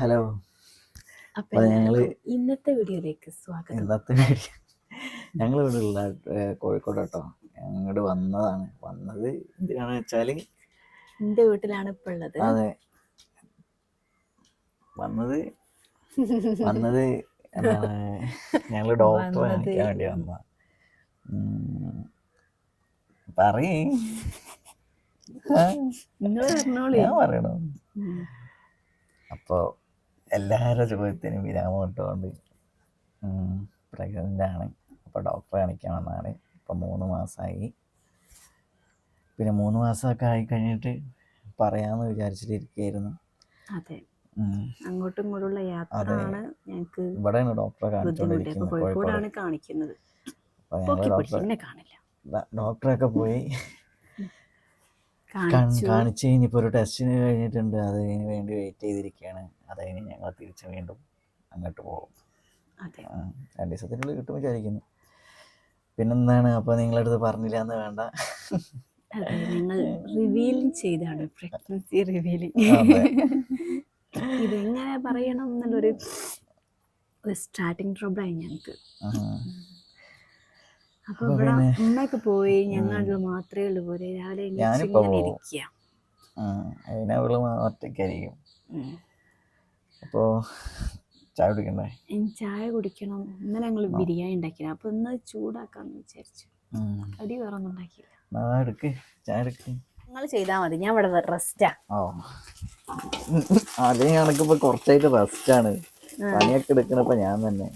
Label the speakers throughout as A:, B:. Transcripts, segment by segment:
A: Hello.
B: അപ്പൊ
A: അപ്പൊ
B: ഞങ്ങൾ ഇന്നത്തെ വീഡിയോയിലേക്ക് സ്വാഗതം.
A: ഇന്നത്തെ വീഡിയോ. ഞങ്ങൾ ഇവിടെ ഉള്ള കോഴിക്കോട് കേട്ടോ. അങ്ങോട്ട് വന്നതാണ്. വന്നത് എന്തിനാണ് വെച്ചാൽ?
B: എന്റെ വീട്ടിലാണ് ഇപ്പൊ ഉള്ളത്.
A: അതെ. വന്നത് വന്നത് ഞങ്ങൾ ഡോക്ടറെ കാണിക്കാൻ വേണ്ടി വന്ന. പറയേ. ഞാൻ പറയണോ?
B: ഉം.
A: എല്ലാവരുടെ ചോദ്യത്തിനും വിരാമം ഇട്ടുകൊണ്ട് പ്രഗ്നന്റ് ആണ് അപ്പോൾ ഡോക്ടറെ കാണിക്കാൻ വന്നതാണ് ഇപ്പോൾ മൂന്ന് മാസമായി പിന്നെ മൂന്ന് മാസമൊക്കെ ആയി കഴിഞ്ഞിട്ട് പറയാമെന്ന് വിചാരിച്ചിട്ടിരിക്കുകയായിരുന്നു
B: അതെ. അങ്ങോട്ടും ഇങ്ങോട്ടുള്ള യാത്രയാണ്
A: അതെ. ഇവിടെയാണ് ഡോക്ടറെ കാണിച്ചുകൊണ്ടിരിക്കുന്നത് കോഴിക്കോട്.
B: കോഴിക്കോടാണ് കാണിക്കുന്നത്.
A: ഡോക്ടറൊക്കെ പോയി.
B: കാണിച്ച്.
A: കഴിഞ്ഞിപ്പോൾ ഒരു ടെസ്റ്റിന് കഴിഞ്ഞിട്ടുണ്ട്. അതിന് വേണ്ടി വെയിറ്റ് ചെയ്തിരിക്കുകയാണ്. അത് ഇനി ഞങ്ങൾ തിരിച്ച് വീണ്ടും അങ്ങോട്ട് പോകും. രണ്ട് ദിവസത്തിനുള്ളിൽ കിട്ടും വിചാരിക്കുന്നു. പിന്നെന്താണ്? അപ്പോൾ നിങ്ങളടുത്ത് പറഞ്ഞില്ല എന്ന് വേണ്ട.
B: നിങ്ങൾ റിവീലിംഗ് ചെയ്താണ്. Pregnancy revealing. ഇതെങ്ങനെ പറയണം എന്നുള്ളൊരു സ്റ്റാർട്ടിങ് ട്രബിളായി ഞങ്ങൾക്ക്. അപ്പൊ ഇവിടെ ഉമ്മയൊക്കെ പോയി ഞങ്ങളുടെ മാത്രമേ ഉള്ളൂ. പോലെ രാവിലെ. ഇരിക്കുക
A: ഉം. ഒറ്റയ്ക്കായിരിക്കും. അപ്പോൾ ചായ കുടിക്കണ്ടേ?
B: ചായ കുടിക്കണം. ഇന്നലെ ഞങ്ങൾ ബിരിയാണി ഉണ്ടാക്കിയത് അപ്പൊ ഇന്ന് ചൂടാക്കാന്ന് വിചാരിച്ചു. അടി വേറെ ഒന്നും ഉണ്ടാക്കിയില്ല.
A: എടുക്ക്. ചായ എടുക്ക്.
B: നിങ്ങൾ ചെയ്താൽ മതി. ഞാൻ ഇവിടെ റെസ്റ്റാ.
A: ഓ. അതേ കണക്കിപ്പോ കുറച്ചായിട്ട് റെസ്റ്റാണ്. പണിയൊക്കെ എടുക്കണപ്പോ ഞാൻ തന്നെ.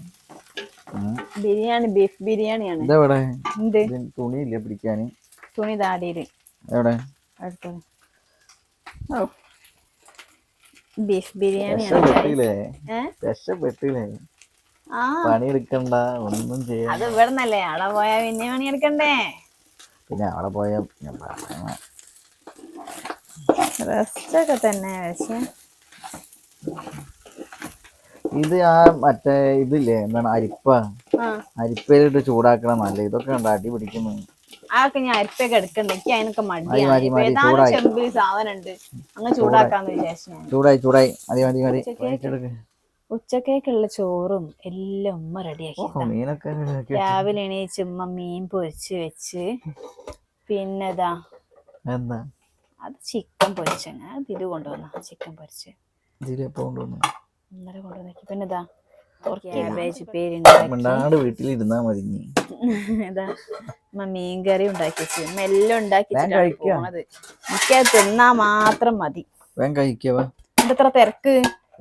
B: ബിരിയാണി ബീഫ് ബിരിയാണിയാണ്.
A: ഇതെവിടെ? തുണിയില്ല പിടിക്കാന്?
B: തുണി താടിയിൽ
A: എവിടെ?
B: അടുത്തത്. ഓ. ബീഫ് ബിരിയാണി
A: പണിയെടുക്കണ്ട ഒന്നും ചെയ്യാൻ.
B: അത് ഇവിടുന്നല്ലേ അവിടെ പോയാ പിന്നെ പണിയെടുക്കണ്ടേ?
A: പിന്നെ അവിടെ പോയാ
B: റെസ്റ്റ് ഒക്കെ തന്നെ പക്ഷെ.
A: ഇത് ആ മറ്റേ ഇതില്ലേ എന്താണ് അരിപ്പ? അരിപ്പയിലിട്ട് ചൂടാക്കണം നല്ല? ഇതൊക്കെ ഉണ്ട് അടി പിടിക്കുന്നു.
B: അതൊക്കെ ഞാൻ അരിപ്പൊക്കെ എടുക്കണ്ട. എനിക്ക് അതിനൊക്കെ മടിയാണ്. ഏതാനും ചെമ്പിൽ സാധനം ഉണ്ട് അങ്ങ് ചൂടാക്കാന്ന് വിചാരിച്ചു
A: ചൂടായി ചൂടായി. മതി മതി മതി.
B: ഉച്ചക്കേക്ക്.
A: വഴിച്ചെടുക്ക്.
B: ഉച്ചക്കേക്കുള്ള ചോറും എല്ലാം ഉമ്മ റെഡിയാക്കി. രാവിലെ എണീച്ച് ഉമ്മ മീൻ പൊരിച്ച് വെച്ച് പിന്നെതാ
A: എന്താ?
B: അത് ചിക്കൻ പൊരിച്ചങ്ങനെ അത് ഇത് കൊണ്ടുവന്ന. ചിക്കൻ പൊരിച്ച്. ഇന്നലെ കൊണ്ടുവന്നേക്ക്. പിന്നെതാ ക്യാബേജ് പേരുണ്ടാക്കി
A: മിണ്ടാട് വീട്ടിലിരുന്നാ മതി
B: ഇതാ മീൻ കറി ഉണ്ടാക്കി എല്ലാം ഉണ്ടാക്കി. പോണത്. എനിക്കത് തിന്നാ മാത്രം മതി. എന്തത്ര തിരക്ക്?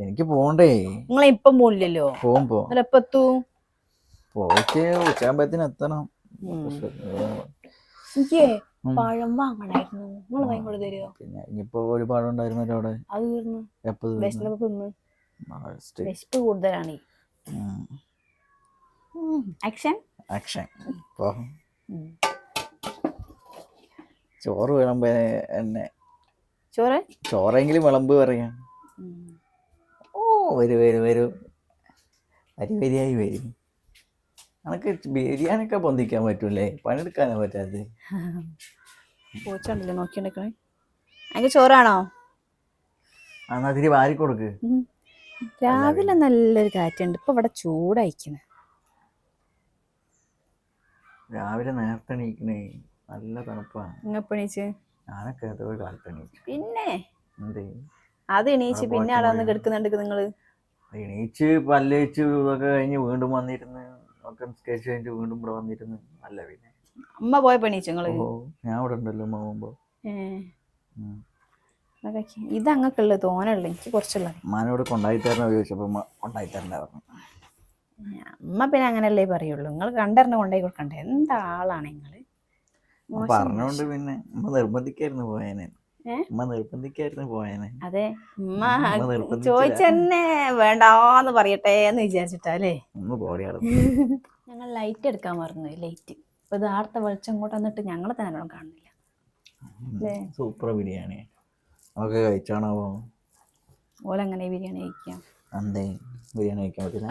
A: എനിക്ക് പോണ്ടേ.
B: നിങ്ങളെ ഇപ്പം പോണില്ലല്ലോ
A: പോകുമ്പോ
B: ഇന്നലെ എപ്പോ എത്തൂ?
A: പോയിട്ട് ഉച്ചയാകുമ്പത്തിന് എത്തണം.
B: എനിക്ക്. പഴം വാങ്ങണായിരുന്നു. നിങ്ങൾ വാങ്ങിക്കൊണ്ട് തരുമോ
A: പിന്നെ ഇനിയിപ്പോ ഒരുപാട് ഉണ്ടായിരുന്നല്ലോ അവിടെ.
B: അത് തീർന്നു. വിശപ്പ് കൂടുതലാണ്. ആക്ഷൻ
A: ആക്ഷൻ ഇപ്പൊ ചോറ് വിളമ്പ് എന്നെ.
B: ചോറ്?
A: ചോറെങ്കിലും വിളമ്പ് പറയാം. ഓ വരൂ വരൂ വരൂ. വരി വരിയായി വരും. നമുക്ക് ബിരിയാണിയൊക്കെ പൊന്തിക്കാൻ പറ്റൂലേ പണിയെടുക്കാനാ പറ്റാത്തത്
B: പൂച്ചണ്ടല്ലേ നോക്കിണ്ടെക്കണേ അതിന് ചോറാണോ?
A: എന്നാ തിരി വാരി കൊടുക്ക്.
B: രാവിലെ നല്ലൊരു കാറ്റുണ്ട്. ഇപ്പൊ ഇവിടെ ചൂടായിക്കുന്നു
A: രാവിലെ നേരത്തെ എണീക്കണേ നല്ല തണുപ്പാണ്.
B: ഇങ്ങ എണീച്ച്?
A: ഞാനൊക്കെ ഏതോ കാലത്ത് എണീക്കും
B: പിന്നെ?
A: എന്തേ?
B: അത് എണീച്ച് പിന്നെ അവിടെ വന്ന്. കിടക്കുന്നുണ്ട് നിങ്ങൾ.
A: എണീച്ച് പല്ലേച്ച് ഇതൊക്കെ കഴിഞ്ഞ് വീണ്ടും വന്നിരുന്ന് ഒക്കെ സ്കെച്ച് കഴിഞ്ഞ് വീണ്ടും ഇവിടെ വന്നിരുന്ന്. അല്ല പിന്നെ.
B: അമ്മ പോയ എണീച്ചു
A: നിങ്ങൾ? ഞാൻ ഇവിടെ ഉണ്ടല്ലോ അമ്മ പോകുമ്പോ.
B: അതൊക്കെ. ഇത് അങ്ങക്കുള്ള തോനുള്ളു എനിക്ക് കുറച്ചുള്ളത്.
A: മാനോട് കൊണ്ടായി തരണോ ചോദിച്ചപ്പോ കൊണ്ടായി തരണ്ട പറഞ്ഞു
B: അമ്മ പിന്നെ അങ്ങനല്ലേ പറയുള്ളൂ. നിങ്ങൾ കണ്ടറിഞ്ഞ കൊണ്ടായി കൊടുക്കണ്ടേ? എന്താ ആളാണ് മോശം,
A: പറഞ്ഞോണ്ട് പിന്നെ ഉമ്മ നിർബന്ധിക്കായിരുന്നു പോയേനെ. അമ്മ നിർബന്ധിക്കായിരുന്നു പോയേനെ.
B: അതെ.
A: നിർബന്ധിച്ചതാ.
B: ചോദിച്ചെന്നെ വേണ്ടാന്ന് പറയട്ടെ എന്ന്
A: വിചാരിച്ചിട്ടല്ലേ
B: ഞങ്ങൾ ലൈറ്റ് എടുക്കാൻ മറന്നു ലൈറ്റ്. ഇപ്പൊ ഇത് ആർത്ത വെളിച്ചം കൂട്ടന്നിട്ട് ഞങ്ങളെ തന്നെ കാണുന്നില്ല?
A: സൂപ്പർ ബിരിയാണി നമുക്ക് കഴിച്ചാണോ
B: ഓലങ്ങനെ ബിരിയാണി കഴിക്കാം.
A: എന്തേ ബിരിയാണി കഴിക്കാൻ പറ്റില്ല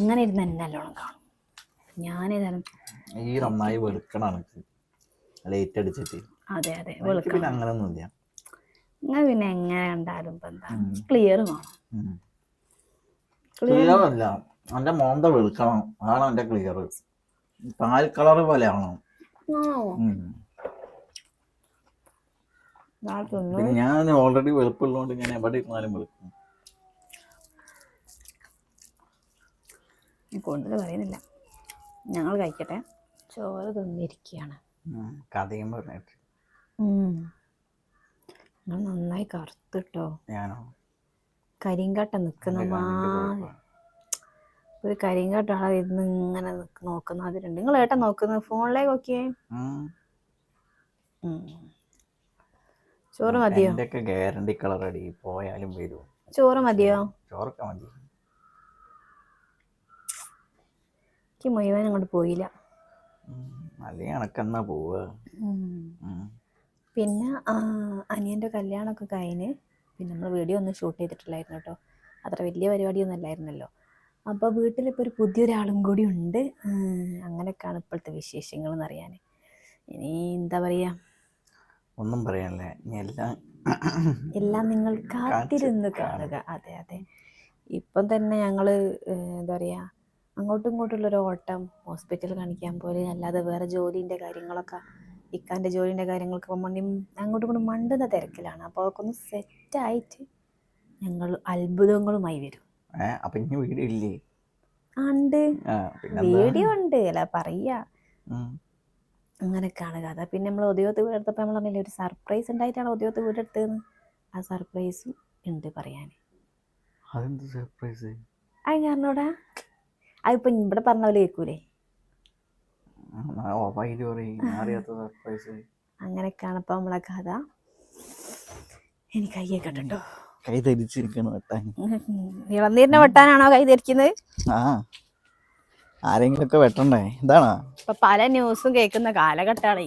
B: ഇങ്ങനെ ഇരുന്ന് എന്നെ നല്ലോണം കാണും. ഞാനേതായാലും
A: ഈ നന്നായി വെളുക്കണം എനിക്ക് ലേറ്റ് അടിച്ചിട്ട്.
B: അതെ അതെ വെളുക്കണം.
A: അങ്ങനൊന്നുമില്ല
B: നിങ്ങൾ പിന്നെ എങ്ങനെ കണ്ടാലും ഇപ്പൊ എന്താ? ക്ലിയർ
A: ഉം. ക്ലിയർ അല്ല. എന്റെ മോന്ത വെളുക്കണം. അതാണ് എന്റെ ക്ലിയർ പാൽ കളർ പോലെയാണോ ഞാൻ ഓൾറെഡി വെളുപ്പുള്ളതുകൊണ്ട് ഞാൻ എവിടെ ഇരുന്നാലും വെളുക്കും
B: കൂടുതൽ പറയുന്നില്ല ഞങ്ങൾ കഴിക്കട്ടെ. ചോറ് തിന്നിരിക്കുകയാണ്.
A: കഥയും പറഞ്ഞിട്ട്.
B: നിങ്ങൾ നന്നായി കറുത്തിട്ടോ?
A: ഞാനോ?
B: കരിങ്കാട്ട നിൽക്കുന്ന. ഒരു കരിങ്കാട്ട ആളെ ഇരുന്ന് ഇങ്ങനെ നോക്കുന്ന അതിലുണ്ട് നിങ്ങൾ ഏട്ടാ നോക്കുന്നത്? ഫോണിലേക്ക് നോക്കിയേ. ചോറ് മതിയോ?
A: എന്തൊക്കെ ഗ്യാരണ്ടി കളർ അടി പോയാലും വരും.
B: ചോറ് മതിയോ?
A: ചോറൊക്കെ മതി.
B: എനിക്ക് മുഴുവൻ അങ്ങോട്ട് പോയില്ല.
A: അല്ലെങ്കിൽ അണക്കെന്നാ പോവുക.
B: ഉം. പിന്നെ ആ, അനിയന്റെ കല്യാണമൊക്കെ കഴിഞ്ഞ് പിന്നെ നമ്മൾ വീഡിയോ ഒന്നും ഷൂട്ട് ചെയ്തിട്ടില്ലായിരുന്നു കേട്ടോ. അത്ര വലിയ പരിപാടിയൊന്നും അല്ലായിരുന്നല്ലോ. അപ്പോൾ വീട്ടിലിപ്പോൾ ഒരു പുതിയൊരാളും കൂടി ഉണ്ട്. അങ്ങനെയൊക്കെയാണ് ഇപ്പോഴത്തെ വിശേഷങ്ങൾ എന്നറിയാൻ ഇനി എന്താ പറയുക
A: ഒന്നും പറയാനില്ല. ഇനി എല്ലാം
B: എല്ലാം നിങ്ങൾ കാത്തിരുന്ന് കാണുക. അതെ അതെ. ഇപ്പം തന്നെ ഞങ്ങൾ എന്താ പറയുക അങ്ങോട്ടും ഇങ്ങോട്ടുള്ളൊരു ഓട്ടം ഹോസ്പിറ്റൽ കാണിക്കാൻ പോലെ അല്ലാതെ വേറെ ജോലിന്റെ കാര്യങ്ങളൊക്കെ ഇക്കാന്റെ ജോലിന്റെ കാര്യങ്ങളൊക്കെ മണി അങ്ങോട്ടും ഇങ്ങോട്ടും മണ്ടുന്ന തിരക്കിലാണ്. അപ്പോൾ അതൊക്കെ ഒന്ന് സെറ്റായിട്ട് ഞങ്ങൾ അത്ഭുതങ്ങളുമായി വരും.
A: അപ്പൊ ഇനി വീഡിയോ ഇല്ലേ
B: ഉണ്ട്. വീഡിയോ ഉണ്ട്. അല്ല പറയുക
A: ഉം.
B: അങ്ങനെയൊക്കെയാണ് കഥ. പിന്നെ നമ്മൾ ഉദയോത്ത് വീടെടുത്തപ്പോൾ നമ്മൾ പറഞ്ഞില്ലേ ഒരു സർപ്രൈസ് ഉണ്ടായിട്ടാണ് ഉദയോത്ത് വീടെടുത്തതെന്ന്? ആ സർപ്രൈസും ഉണ്ട് പറയാൻ
A: അതെന്ത് സർപ്രൈസ്
B: അത് ഞാനോടാ അതിപ്പം ഇവിടെ പറഞ്ഞ പോലെ കേൾക്കൂലേ അങ്ങനെയൊക്കെയാണ് ഇപ്പം നമ്മളെ കഥ. എനിക്ക് കയ്യെ കണ്ടോ
A: കൈ ധരിച്ചിരിക്കണം വെട്ടാൻ.
B: ഇളനീരിനെ വെട്ടാനാണോ കൈ ധരിക്കുന്നത്?
A: ആ. ആരെങ്കിലുമൊക്കെ വെട്ടണ്ടേ? ഇതാണോ?
B: ഇപ്പൊ പല ന്യൂസും കേൾക്കുന്ന കാലഘട്ടമാണ്.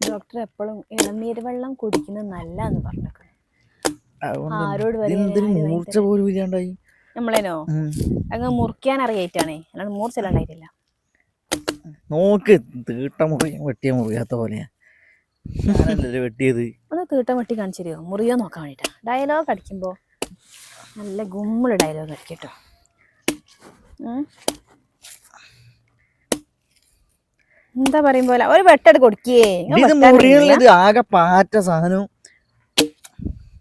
B: ഡോക്ടർ എപ്പോഴും ഇളനീര് വെള്ളം കുടിക്കുന്നത് നല്ല പറഞ്ഞേക്കുന്നത് ആരോട്
A: മൂർച്ച പോലും ഇല്ലാണ്ടായി.
B: നമ്മളേനോ. അങ്ങ് മുറിക്കാൻ അറിയായിട്ടാണേ. അല്ലാണ്ട് മൂർച്ചയിലുണ്ടായിട്ടില്ല
A: നോക്ക് തീട്ട മുറി വെട്ടിയ മുറിയാത്ത പോലെയാ. വെട്ടിയത്?
B: ഒന്ന് തീട്ടം വെട്ടി കാണിച്ചു മുറിയോ നോക്കാൻ വേണ്ടിട്ടാ. ഡയലോഗ് അടിക്കുമ്പോ നല്ല ഗുമ്മിൾ ഡയലോഗ് അടിക്കട്ടോ ഉം. എന്താ പറയും പോലെ ഒരു വെട്ടത് കൊടുക്കേ.
A: ഇത് ഇത് മുറിയുള്ള ഇത് ആകെ പാറ്റ സാധനം.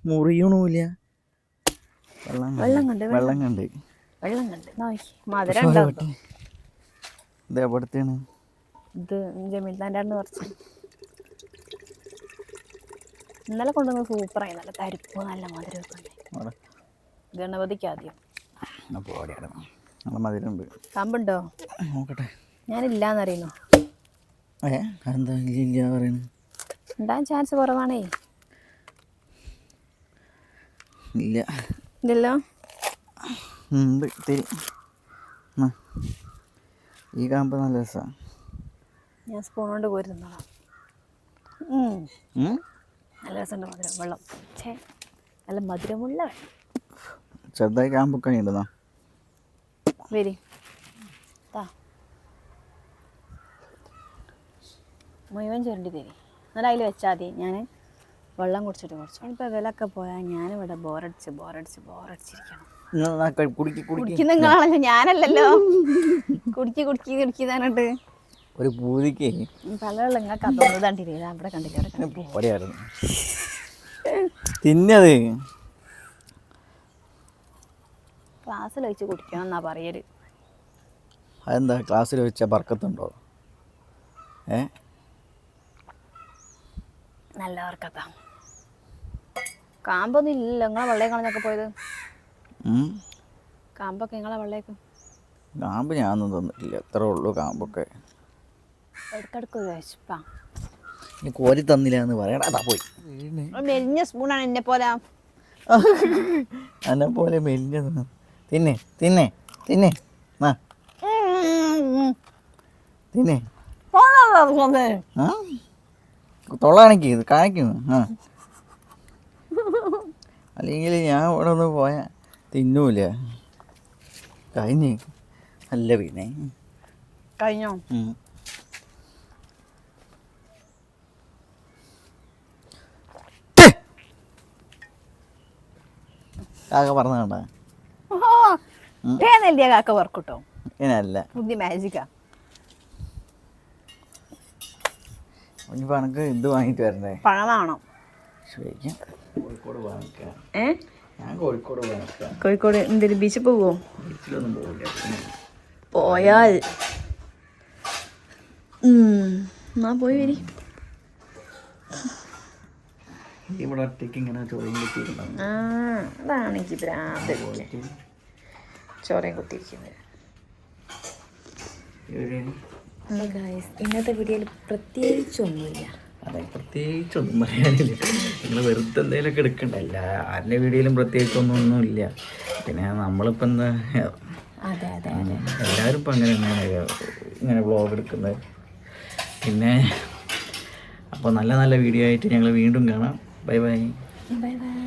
A: മുറിയണൂല വെള്ളം കണ്ട്.
B: വെള്ളം കണ്ട്
A: വെള്ളം കണ്ട്.
B: മധുരം.
A: ഇത് എവിടത്തെയാണ്
B: ഇത് കുറച്ച് ഇന്നലെ കൊണ്ടുവന്ന് സൂപ്പറായി. നല്ല തരിപ്പ് നല്ല
A: അവിടെ.
B: ഗണപതിക്ക് ആദ്യം. കമ്പുണ്ടോ? ഞാനില്ലാന്നറിയുന്നു.
A: ഏ എന്താ ഇല്ല പറയുന്നത്
B: ഉണ്ടാകാൻ ചാൻസ് കുറവാണേ?
A: ഇല്ല.
B: ഇല്ലല്ലോ?
A: ഉണ്ട് ഇത്തിരി. ഈ കാമ്പ് നല്ല രസമാണ്
B: ഞാൻ സ്പൂൺ കൊണ്ട് കോരി തിന്നോളാം. നല്ല രസമുണ്ട് മധുരം വെള്ളം. ഛേ നല്ല മധുരമുള്ള വെള്ളം.
A: ചെറുതായി കാമ്പൊക്കെ
B: വെരി വരി. മുഴുവൻ ചുരുണ്ടി തരി. എന്നാൽ അതിൽ വെച്ചാൽ മതി. ഞാൻ വെള്ളം കുടിച്ചിട്ട് കുറച്ച് ഇപ്പോൾ വിലക്കെ പോയാൽ ഞാനിവിടെ ബോറടിച്ച് ബോറടിച്ച് ബോറടിച്ചിരിക്കണം
A: കുടിക്കി കുടിക്കി.
B: കുടിക്കുന്ന നിങ്ങളാണല്ലോ ഞാനല്ലല്ലോ. കുടിക്കി കുടിക്കി കുടിക്കുന്നതിനോട്ട്
A: ഒരു പൂതിക്ക്.
B: പലവെള്ളം നിങ്ങൾക്ക് അതൊന്നും കണ്ടില്ല അവിടെ
A: ഓടിയായിരുന്നു തിന്നത്.
B: ക്ലാസ്സിൽ വെച്ച് കുടിക്കണം എന്നാ പറയൽ.
A: അതെന്താ? ക്ലാസ്സിൽ വെച്ച ബർക്കത്തുണ്ടോ? ഏ?
B: നല്ല വർക്കത്താ കാമ്പൊന്നും ഇല്ലല്ലോ. നിങ്ങളെ വെള്ളയെ കളഞ്ഞൊക്കെ പോയത്?
A: ഉം.
B: കാമ്പൊക്കെ നിങ്ങളെ വെള്ളേക്ക്?
A: കാമ്പ് ഞാനൊന്നും തന്നിട്ടില്ല. എത്ര ഉള്ളൂ കാമ്പൊക്കെ.
B: ഇടക്കിടക്ക് ഒരു വിശപ്പാ.
A: ഇനി കോരി തന്നില്ല എന്ന് പറയടാ അതാ പോയി.
B: ഒരു മെലിഞ്ഞ സ്പൂണാണ് എന്നെ പോലെ.
A: എന്നെ പോലെ മെലിഞ്ഞത് തിന്നെ തിന്നെ തിന്നെ. ആ തിന്നെ. ആ? തൊള്ള ഇത് കാണിക്കുന്നു ആ. അല്ലെങ്കിൽ ഞാൻ ഇവിടെ ഒന്ന് പോയാൽ തിന്നൂല. കഴിഞ്ഞ്. അല്ല പിന്നെ
B: കഴിഞ്ഞോ.
A: കാക്ക പറഞ്ഞ കണ്ട?
B: കാക്ക പറക്കൂട്ടോ
A: ഇതിനല്ല
B: ബുദ്ധി മാജിക്കാ
A: ഇനിയിപ്പോൾ എനിക്ക് ഇത് വാങ്ങിയിട്ട് വരണ്ടേ
B: പഴമാണോ?
A: കോഴിക്കോട് വാങ്ങിക്കാം.
B: ഏ?
A: ഞാൻ കോഴിക്കോട് വാങ്ങിക്കാം.
B: കോഴിക്കോട് എന്തെങ്കിലും ബീച്ചിൽ പോവോ?
A: ബീച്ചിലൊന്നും പോകില്ല പിന്നെ
B: പോയാൽ. ഉം, എന്നാ പോയി വരി.
A: ഇവിടെ ഒറ്റയ്ക്ക് ഇങ്ങനെ ചോദ്യം കിട്ടിയിട്ടുണ്ടാവും
B: ആ അതാണ് എനിക്ക് ഭ്രാന്ത് ചോറയും കുത്തിയിരിക്കുന്നത്. ഇന്നത്തെ വീഡിയോയിൽ പ്രത്യേകിച്ചൊന്നുമില്ല.
A: അതെ പ്രത്യേകിച്ചൊന്നും പറയാനില്ല നിങ്ങൾ വെറുതെ എന്തെങ്കിലുമൊക്കെ എടുക്കണ്ട. എല്ലാ ആരുടെ വീഡിയോയിലും പ്രത്യേകിച്ചൊന്നും ഒന്നുമില്ല പിന്നെ നമ്മളിപ്പോൾ എന്താ എല്ലാവരും ഇപ്പം അങ്ങനെ തന്നെയാണ് ഇങ്ങനെ വ്ളോഗ് എടുക്കുന്നത്. പിന്നെ അപ്പോൾ നല്ല നല്ല വീഡിയോ ആയിട്ട് ഞങ്ങൾ വീണ്ടും കാണാം. Bye bye
B: bye bye